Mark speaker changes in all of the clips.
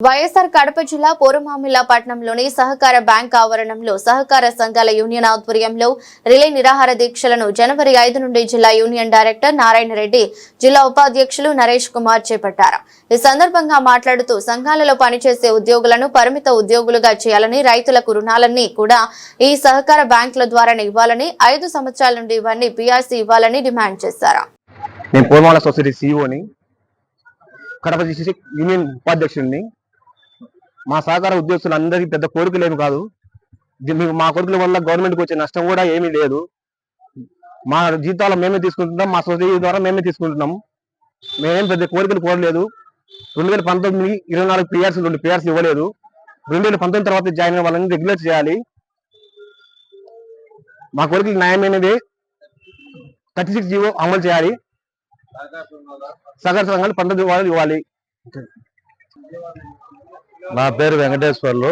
Speaker 1: వైఎస్ఆర్ కడప జిల్లా పోరుమామిల్ల పట్టణంలోని సహకార బ్యాంక్ ఆవరణంలో సహకార సంఘాల యూనియన్ ఆధ్వర్యంలో రిలే నిరాహార దీక్షలను జనవరి ఐదు నుండి జిల్లా యూనియన్ డైరెక్టర్ నారాయణ రెడ్డి జిల్లా ఉపాధ్యక్షులు నరేష్ కుమార్ చేపట్టారు. ఈ సందర్భంగా మాట్లాడుతూ సంఘాలలో పనిచేసే ఉద్యోగులను పరిమిత ఉద్యోగులుగా చేయాలని రైతులకు రుణాలన్నీ కూడా ఈ సహకార బ్యాంకుల ద్వారానే ఇవ్వాలని ఐదు సంవత్సరాల నుండి ఇవన్నీ పీఆర్సీ ఇవ్వాలని డిమాండ్ చేశారు.
Speaker 2: నేను సొసైటీ కడప యూనియన్ ఉపాధ్యక్షుడిని మా సహకార ఉద్యోగస్తులందరికీ పెద్ద కోరికలు ఏమి కాదు. మీకు మా కోరికల వల్ల గవర్నమెంట్కి వచ్చే నష్టం కూడా ఏమీ లేదు. మా జీతాలు మేమే తీసుకుంటున్నాం మా సొసైటీ ద్వారా మేమే తీసుకుంటున్నాం. మేమేం పెద్ద కోరికలు కోరలేదు. రెండు వేల పంతొమ్మిది ఇరవై నాలుగు పిఆర్సీ రెండు పిఆర్సీ ఇవ్వలేదు. రెండు వేల పంతొమ్మిది తర్వాత జాయిన్ అయిన వాళ్ళని రెగ్యులేట్ చేయాలి. మా కోరికలు న్యాయమైనది థర్టీ సిక్స్ జీవో అమలు చేయాలి. సహకార సంఘాలు పంతొమ్మిది వాళ్ళు ఇవ్వాలి.
Speaker 3: నా పేరు వెంకటేశ్వర్లు.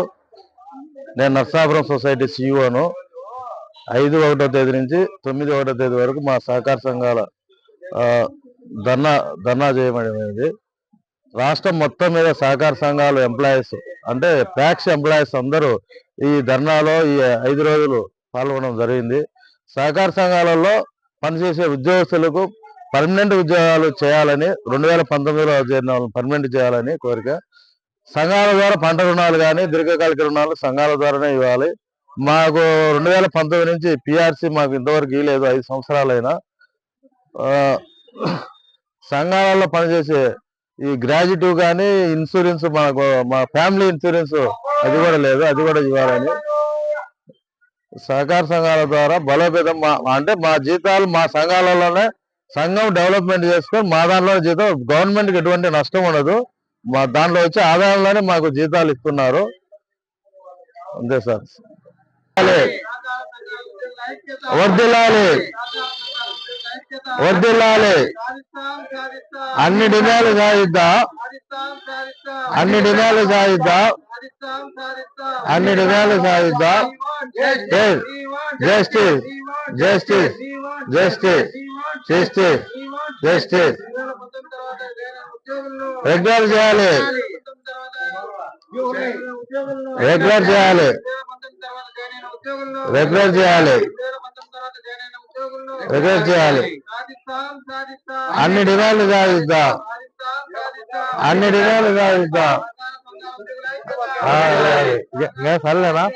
Speaker 3: నేను నర్సాపురం సొసైటీ సిఇఓను ఐదు ఒకటో తేదీ నుంచి తొమ్మిది ఒకటో తేదీ వరకు మా సహకార సంఘాల ధర్నా ధర్నా చేయబడినది రాష్ట్రం మొత్తం మీద సహకార సంఘాలు ఎంప్లాయీస్ అంటే ప్యాక్స్ ఎంప్లాయీస్ అందరూ ఈ ధర్నాలో ఈ ఐదు రోజులు పాల్గొనడం జరిగింది. సహకార సంఘాలలో పనిచేసే ఉద్యోగస్తులకు పర్మనెంట్ ఉద్యోగాలు చేయాలని రెండు వేల పంతొమ్మిదిలో చేరిన వాళ్ళని పర్మనెంట్ చేయాలని కోరిక. సంఘాల ద్వారా పంట రుణాలు కానీ దీర్ఘకాలిక రుణాలు సంఘాల ద్వారానే ఇవ్వాలి. మాకు రెండు వేల పంతొమ్మిది నుంచి పిఆర్సీ మాకు ఇంతవరకు ఇవ్వలేదు ఐదు సంవత్సరాలైనా. సంఘాలలో పనిచేసే ఈ గ్రాడ్యుయేటివ్ కానీ ఇన్సూరెన్స్ మాకు మా ఫ్యామిలీ ఇన్సూరెన్స్ అది కూడా లేదు అది కూడా ఇవ్వాలని. సహకార సంఘాల ద్వారా బలోపేతం మా అంటే మా జీతాలు మా సంఘాలలోనే సంఘం డెవలప్మెంట్ చేసుకొని మా దాంట్లో జీతం గవర్నమెంట్కి ఎటువంటి నష్టం ఉండదు. మా దాంట్లో వచ్చే ఆదాయంలోనే మాకు జీతాలు ఇస్తున్నారు. అంతే సార్. వర్దిల్లాలి వర్దిల్లాలి అన్ని డిమాండ్లు సాధిద్దా. అన్ని డిమాండ్లు సాధిద్దా. అన్ని డిమాండ్లు సాధిద్దాం. Justice justice justice justice justice regular చేయాలి. రెగ్యులర్ చేయాలి. రెగ్యులర్ చేయాలి. రెగ్యులర్ చేయాలి. అన్ని డిమాండ్లు సాధిద్దాం. అన్ని డిమాండ్లు సాధిద్దాం. சொல்லலாம்